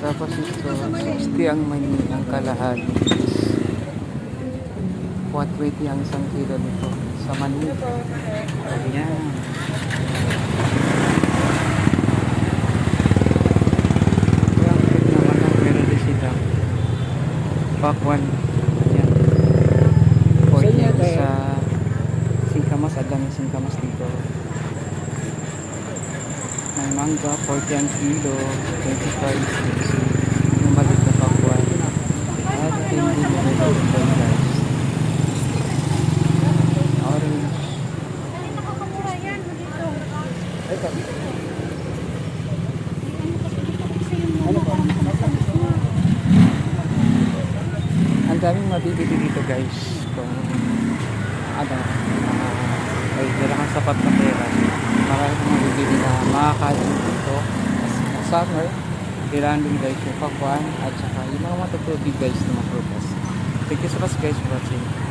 Tapos ito, 60 ang mani, ang kalahati. 420 ang isang kilo nito sa mani. Ayan. Cute naman ang meron din sila. Pakwan. Ayan. 40 yan sa. Ang singkamas dito. Mangga, 40 ang kilo, 25, yung maliit na pakwan. At hindi na ito guys. Orange. Ang daming mabibili dito guys. Kung ano, ay wala kang sapat na pera. Marami kang mabibili na makakain dito. Kasi sa summer, kailangan din guys yung pakwan at saka yung mga matutubig guys na mga prutas. Thank you so much guys for watching.